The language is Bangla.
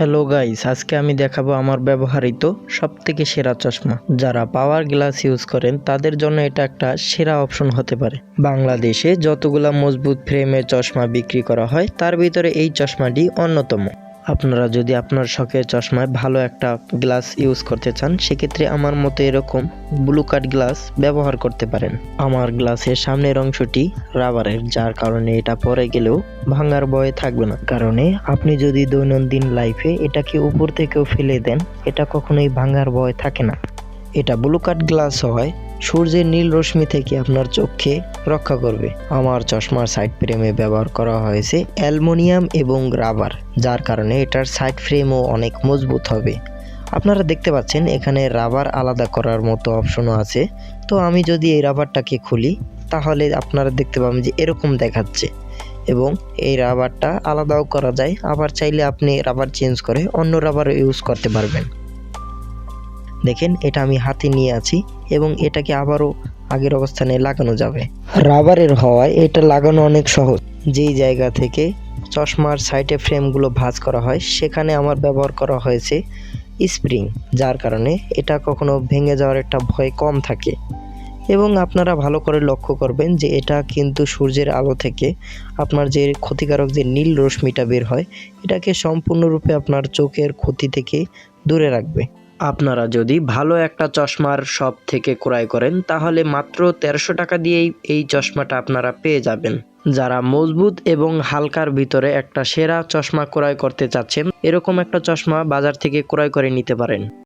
হ্যালো গাইস আজকে আমি দেখাবো আমার ব্যবহৃত সব থেকে সেরা চশমা। যারা পাওয়ার গ্লাস ইউজ করেন, তাদের জন্য এটা একটা সেরা অপশন হতে পারে। বাংলাদেশে যতগুলা মজবুত ফ্রেমের চশমা বিক্রি করা হয়, তার ভিতরে এই চশমাটি অন্যতম। আপনারা যদি আপনার শখের চশমায় ভালো একটা গ্লাস ইউজ করতে চান, সেক্ষেত্রে আমার মতো এরকম ব্লু কাট গ্লাস ব্যবহার করতে পারেন। আমার গ্লাসের সামনের অংশটি রাবারের যার কারণে এটা পরে গেলেও ভাঙার ভয় থাকবে না। কারণে আপনি যদি দৈনন্দিন লাইফে এটাকে উপর থেকেও ফেলে দেন, এটা কখনোই ভাঙার ভয় থাকে না। এটা ব্লু কাট গ্লাস হয় সূর্যের নীল রশ্মি থেকে আপনার চোখকে রক্ষা করবে। আমার চশমার সাইড ফ্রেমে ব্যবহার করা হয়েছে অ্যালুমিনিয়াম এবং রাবার, যার কারণে এটার সাইড ফ্রেমও অনেক মজবুত হবে। আপনারা দেখতে পাচ্ছেন, এখানে রাবার আলাদা করার মতো অপশনও আছে। তো আমি যদি এই রাবারটাকে খুলি, তাহলে আপনারা দেখতে পাবেন যে এরকম দেখাচ্ছে। এবং এই রাবারটা আলাদাও করা যায়। আবার চাইলে আপনি রাবার চেঞ্জ করে অন্য রাবারও ইউজ করতে পারবেন। দেখেন এটা আমি হাতে নিয়ে আছি এবং এটাকে আবারও আগের অবস্থানে লাগানো যাবে। রাবারের হওয়ায় এটা লাগানো অনেক সহজ। যেই জায়গা থেকে চশমার সাইডে ফ্রেমগুলো ভাঁজ করা হয় সেখানে আমার ব্যবহার করা হয়েছে স্প্রিং যার কারণে এটা কখনো ভেঙে যাওয়ার একটা ভয় কম থাকে। এবং আপনারা ভালো করে লক্ষ্য করবেন যে এটা কিন্তু সূর্যের আলো থেকে আপনার যে ক্ষতিকারক যে নীল রশ্মিটা বের হয় এটাকে সম্পূর্ণরূপে আপনার চোখের ক্ষতি থেকে দূরে রাখবে। আপনারা যদি ভালো একটা চশমার শপ থেকে ক্রয় করেন, তাহলে মাত্র তেরোশো টাকা দিয়েই এই চশমাটা আপনারা পেয়ে যাবেন। যারা মজবুত এবং হালকার ভিতরে একটা সেরা চশমা ক্রয় করতে চাচ্ছেন, এরকম একটা চশমা বাজার থেকে ক্রয় করে নিতে পারেন।